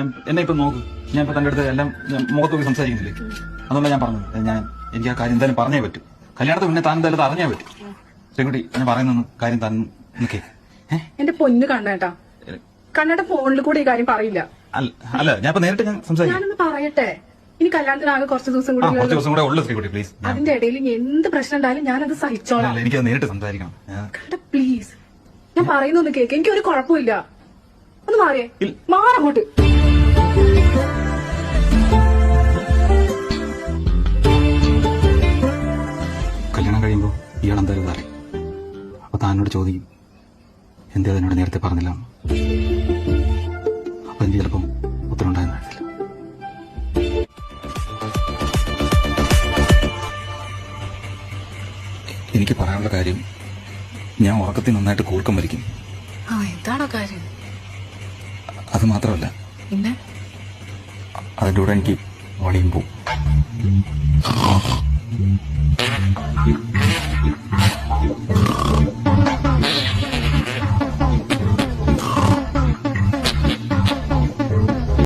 ഞാൻ എന്നെ ഇപ്പൊ നോക്ക്. ഞാൻ ഇപ്പൊ തന്റെ അടുത്ത് എല്ലാം ഞാൻ മുഖത്ത് പോയി സംസാരിക്കുന്നില്ലേ? അതുകൊണ്ടാണ് ഞാൻ പറഞ്ഞത്. ഞാൻ എനിക്ക് ആ കാര്യം എന്തായാലും പറഞ്ഞേ പറ്റൂ. കല്യാണത്തിന് പിന്നെ താൻ എന്തായാലും അറിഞ്ഞേ പറ്റൂ. പെൺകുട്ടി ഞാൻ പറയുന്ന കാര്യം താൻ നിൽക്കേ എന്റെ പൊന്ന് കണ്ണേട്ടാ. കണ്ണേട്ട ഫോണിൽ കൂടെ ഈ കാര്യം പറയില്ല. അല്ല ഞാൻ നേരിട്ട് ഞാൻ സംസാരിക്കാം. പറയട്ടെ. ഇനി കല്യാണത്തിന് ആകെ കുറച്ച് ദിവസം കൂടി കുറച്ച് ദിവസം കൂടെ ഉള്ളു ശ്രീകുട്ടി പ്ലീസ് അതിന്റെ ഇടയിൽ എന്ത് പ്രശ്നം ഉണ്ടായാലും അത് സഹിച്ചോളാം. എനിക്ക് നേരിട്ട് സംസാരിക്കണം. ഞാൻ- പ്ലീസ് ഞാൻ പറയുന്നൊന്ന് കേക്ക്. എനിക്ക് ഒരു കുഴപ്പമില്ല. മാറിയേ. മാറങ്ങോട്ട് കല്യാണം കഴിയുമ്പോ ഇയാൾ എന്തായാലും പറയും അപ്പൊ താനോട് ചോദിക്കും എന്തേ അതിനോട് നേരത്തെ പറഞ്ഞില്ല. അപ്പൊ എനിക്ക് ചിലപ്പം ഉത്തരം ഉണ്ടായെന്ന് വരത്തില്ല എനിക്ക് പറയാനുള്ള കാര്യം ഞാൻ ഉറക്കത്തിൽ നന്നായിട്ട് കൂർക്കം വരിക്കും എന്താണോ കാര്യം? അത് മാത്രമല്ല. അതിന്റെ കൂടെ എനിക്ക് വളിയും പോവും.